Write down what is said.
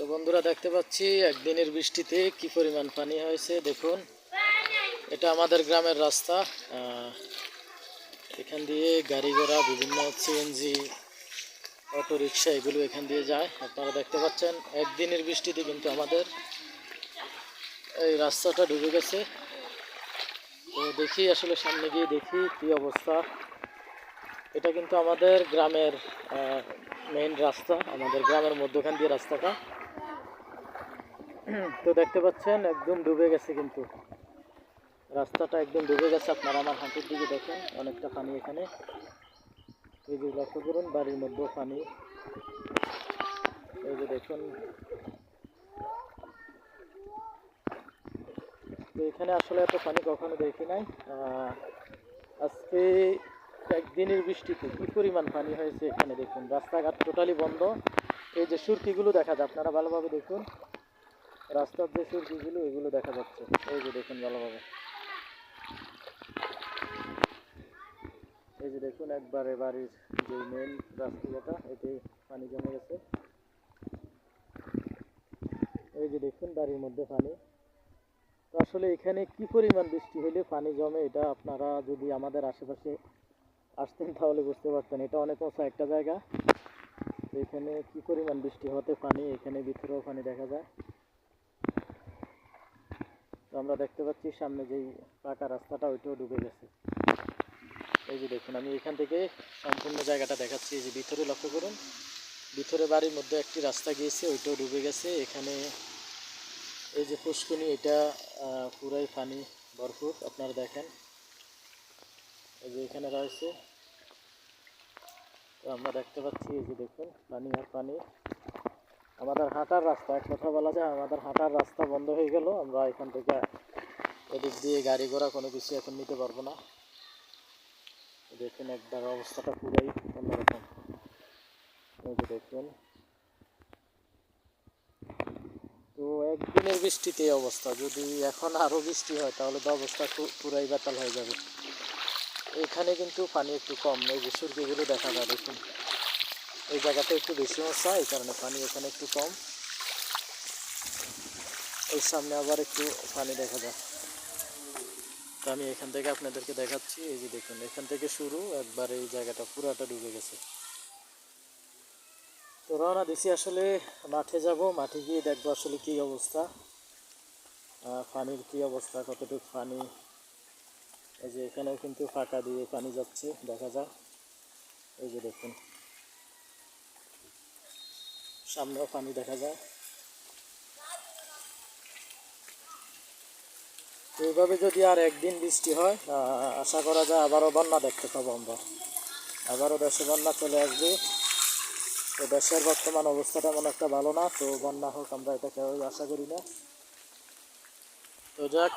তো বন্ধুরা দেখতে পাচ্ছি, একদিনের বৃষ্টিতে কি পরিমাণ পানি হয়েছে, দেখুন। এটা আমাদের গ্রামের রাস্তা। এখান দিয়ে গাড়ি ঘোড়া, বিভিন্ন সিএনজি অটো রিক্সা এগুলো এখান দিয়ে যায়। আপনারা দেখতে পাচ্ছেন, একদিনের বৃষ্টিতে কিন্তু আমাদের এই রাস্তাটা ডুবে গেছে। তো দেখি আসলে সামনে গিয়ে দেখি কি অবস্থা। এটা কিন্তু আমাদের গ্রামের মেইন রাস্তা, আমাদের গ্রামের মধ্যখান দিয়ে রাস্তাটা। তো দেখতে পাচ্ছেন, একদম ডুবে গেছে কিন্তু। রাস্তাটা একদম ডুবে গেছে, আপনারা আমার হাঁটুর দিকে দেখেন, অনেকটা পানি এখানে। এই যে লক্ষ্য করুন, বাড়ির মধ্যেও পানি। এই যে দেখুন। তো এখানে আসলে এত পানি কখনো দেখি নাই। আজকে একদিনের বৃষ্টিতে কি পরিমাণ পানি হয়েছে এখানে দেখুন। রাস্তাঘাট টোটালি বন্ধ। এই যে সুরকিগুলো দেখা যায়, আপনারা ভালোভাবে দেখুন। রাস্তার যে সুরকিগুলো, এগুলো দেখা যাচ্ছে। এই যে দেখুন ভালোভাবে এই যে দেখুন, একবারে বাড়ির যে মেন রাস্তাটা, এতে পানি জমে গেছে। এই যে দেখুন, বাড়ির মধ্যে পানি। তো আসলে এখানে কি পরিমাণ বৃষ্টি হলে পানি জমে, এটা আপনারা যদি আমাদের আশেপাশে আসতেন, তাহলে বুঝতে পারতেন। এটা অনেক উঁচা একটা জায়গা। এখানে কি পরিমাণ বৃষ্টি হতে পানি, এখানে ভিতরেও পানি দেখা যায়। আমরা দেখতে পাচ্ছি সামনে যেই পাকা রাস্তাটা, ওইটাও ডুবে গেছে। এই যে দেখুন, আমি এখান থেকে সম্পূর্ণ জায়গাটা দেখাচ্ছি। এই যে ভিতরে লক্ষ্য করুন, ভিতরে বাড়ির মধ্যে একটি রাস্তা গিয়েছে, ওইটাও ডুবে গেছে। এখানে এই যে পুষ্কুনি, এটা পুরাই পানি ভরপুর, আপনারা দেখেন। এই যে এখানে রয়েছে। তো আমরা দেখতে পাচ্ছি, এই যে দেখুন, পানি আর পানি। আমাদের হাঁটার রাস্তা, এক কথা বলা যায়, আমাদের হাঁটার রাস্তা বন্ধ হয়ে গেল। আমরা এখান থেকে এদিক দিয়ে গাড়ি ঘোড়া কোনো কিছু এখন নিতে পারব না। দেখুন একবার অবস্থাটা পুরাই অন্যরকম। দেখুন। তো একদিনের বৃষ্টিতে অবস্থা। যদি এখন আরও বৃষ্টি হয়, তাহলে তো অবস্থা পুরাই বেতাল হয়ে যাবে। এখানে কিন্তু পানি একটু কম, এই যে সুরকিগুলো দেখা যায়, দেখুন। এই জায়গাটা একটু বেশি মশা, এই কারণে পানি এখানে একটু কম। এই সামনে আবার একটু পানি দেখা যায়। তো আমি এখান থেকে আপনাদেরকে দেখাচ্ছি, এই যে দেখুন, এখান থেকে শুরু, একবার এই জায়গাটা পুরাটা ডুবে গেছে। তো রওনা দিছি আসলে, মাঠে যাব, মাঠে গিয়ে দেখব আসলে কি অবস্থা পানির কি অবস্থা, কতটুকু পানি। এই যে এখানেও কিন্তু ফাঁকা দিয়ে পানি যাচ্ছে, দেখা যায় এই যে দেখুন, সামনেও পানি দেখা যায়। এইভাবে যদি আর একদিন বৃষ্টি হয় আশা করা যায় আবারও বন্যা দেখতে পাবো আমরা। আবারও দেশে বন্যা চলে আসবে। তো দেশের বর্তমান অবস্থাটা মনে একটা ভালো না, তো বন্যা হোক আমরা এটা কেউ আশা করি না। তো যাক